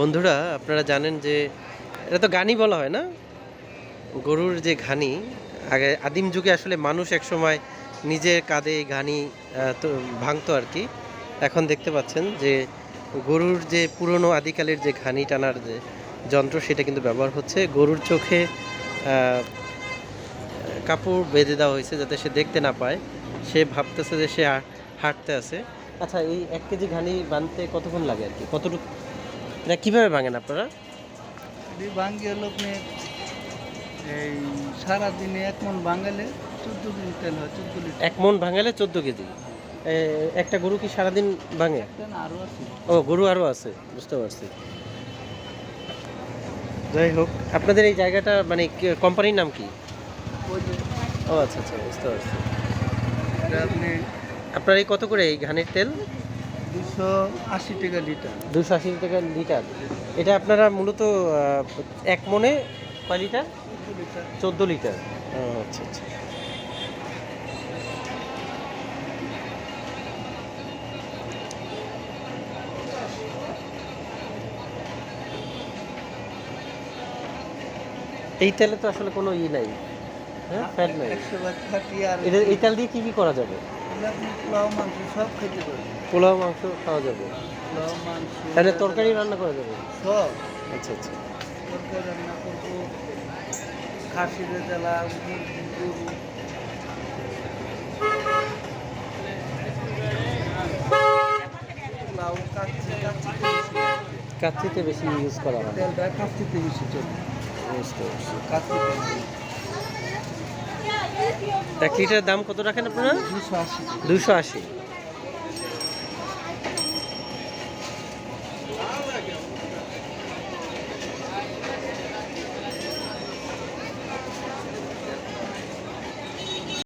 বন্ধুরা, আপনারা জানেন যে এটা তো গানি বলা হয় না? গরুর যে ঘানি, আগে আদিম যুগে আসলে মানুষ এক সময় নিজের কাঁধে এই ঘানি ভাঙতো আর কি। এখন দেখতে পাচ্ছেন যে গরুর যে পুরনো আদিকালের যে ঘানি টানার যে যন্ত্র, সেটা কিন্তু ব্যবহার হচ্ছে। গরুর চোখে কাপড় বেঁধে দেওয়া হয়েছে যাতে সে দেখতে না পায়। সে ভাবতেছে যে সে হাঁটতে আছে। আচ্ছা এই এক কেজি ঘানি বানতে কতক্ষণ লাগে আর কি? কতটুকু এটা কীভাবে ভাঙেন আপনারা? এই ভাঙ্গি হলো এই সারাদিনে এক মন ভাঙালে চোদ্দ কেজি তেল হয় চোদ্দ লিটার। এক মন ভাঙালে চোদ্দ কেজি। একটা গরু কি সারাদিন ভাঙে? আরও আছে। ও গরু আরও আছে বুঝতে পারছি। যাই হোক। আপনাদের এই জায়গাটা মানে কোম্পানির নাম কি? ও আচ্ছা আচ্ছা বুঝতে পারছি। আপনি আপনার এই কত করে এই ঘানের তেল? দুশো আশি টাকা লিটার। দুশো আশি টাকা লিটার। এটা আপনারা মূলত এক মনে কয় লিটার? চোদ্দ লিটার। আচ্ছা আচ্ছা। এই তেলে তো আসলে কোনো ই নাই। হ্যাঁ ফ্যাট নাই। এই তেল দিয়ে কি কি করা যাবে? পোলাও মাংস সব খেতে পোলাও মাংস খাওয়া যাবে। পোলাও মাংস তাহলে তরকারি রান্না করা যাবে? সব। আচ্ছা আচ্ছা। তরকারি রান্না করব। খাসির জ্বালা মুরগি গরু। পোলাও কাচ্চি কাচ্চিতে বেশি। ইউজ করা হয়। কাচ্চিতে বেশি চলে। বুঝতে পারছি। কাচ্চিতে এক লিটার দাম কত রাখেন আপনারা? দুশো আশি। দুশো আশি।